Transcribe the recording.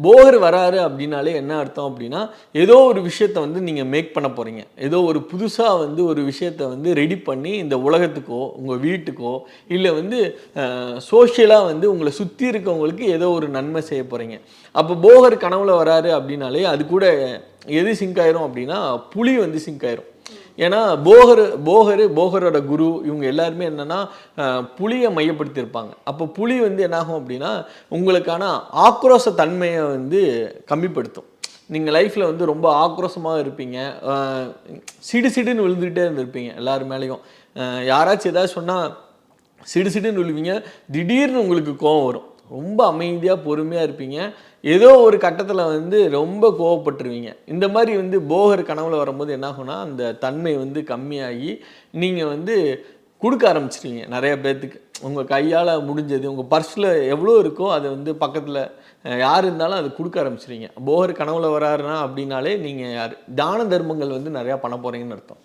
போகர் வராரு அப்படின்னாலே என்ன அர்த்தம் அப்படின்னா ஏதோ ஒரு விஷயத்த வந்து நீங்கள் மேக் பண்ண போகிறீங்க ஏதோ ஒரு புதுசாக வந்து ஒரு விஷயத்த வந்து ரெடி பண்ணி இந்த உலகத்துக்கோ உங்கள் வீட்டுக்கோ இல்லை வந்து சோஷியலாக வந்து உங்களை சுற்றி இருக்கவங்களுக்கு ஏதோ ஒரு நன்மை செய்ய போகிறீங்க அப்போ போகர் கனவுல வராரு அப்படின்னாலே அது கூட எது சிங்க் ஆயிரும் அப்படின்னா புலி வந்து சிங்க் ஆயிரும். ஏன்னா போகர் போகர் போகரோட குரு இவங்க எல்லாருமே என்னென்னா புலியை மையப்படுத்தியிருப்பாங்க. அப்போ புலி வந்து என்னாகும் அப்படின்னா உங்களுக்கான ஆக்ரோஷ தன்மையை வந்து கம்மிப்படுத்தும். நீங்கள் லைஃப்பில் வந்து ரொம்ப ஆக்ரோஷமாக இருப்பீங்க. சிடு சிடுன்னு விழுந்துக்கிட்டே இருந்திருப்பீங்க எல்லார் மேலேயும். யாராச்சும் ஏதாவது சொன்னால் சிடு சிடுன்னு விழுவீங்க திடீர்னு உங்களுக்கு கோவம் வரும். ரொம்ப அமைதியாக பொறுமையாக இருப்பீங்க. ஏதோ ஒரு கட்டத்தில் வந்து ரொம்ப கோவப்பட்டுருவீங்க. இந்த மாதிரி வந்து போகர் கனவுல வரும்போது என்ன ஆகும்னா அந்த தன்மை வந்து கம்மியாகி நீங்கள் வந்து கொடுக்க ஆரம்பிச்சிருவீங்க நிறைய பேர்த்துக்கு உங்கள் கையால் முடிஞ்சது உங்கள் பர்ஸில் எவ்வளோ இருக்கோ அதை வந்து பக்கத்தில் யார் இருந்தாலும் அதை கொடுக்க ஆரம்பிச்சிருவீங்க. போகர் கனவுல வராருன்னா அப்படின்னாலே நீங்கள் யார் தான தர்மங்கள் வந்து நிறையா பண்ண போகிறீங்கன்னு அர்த்தம்.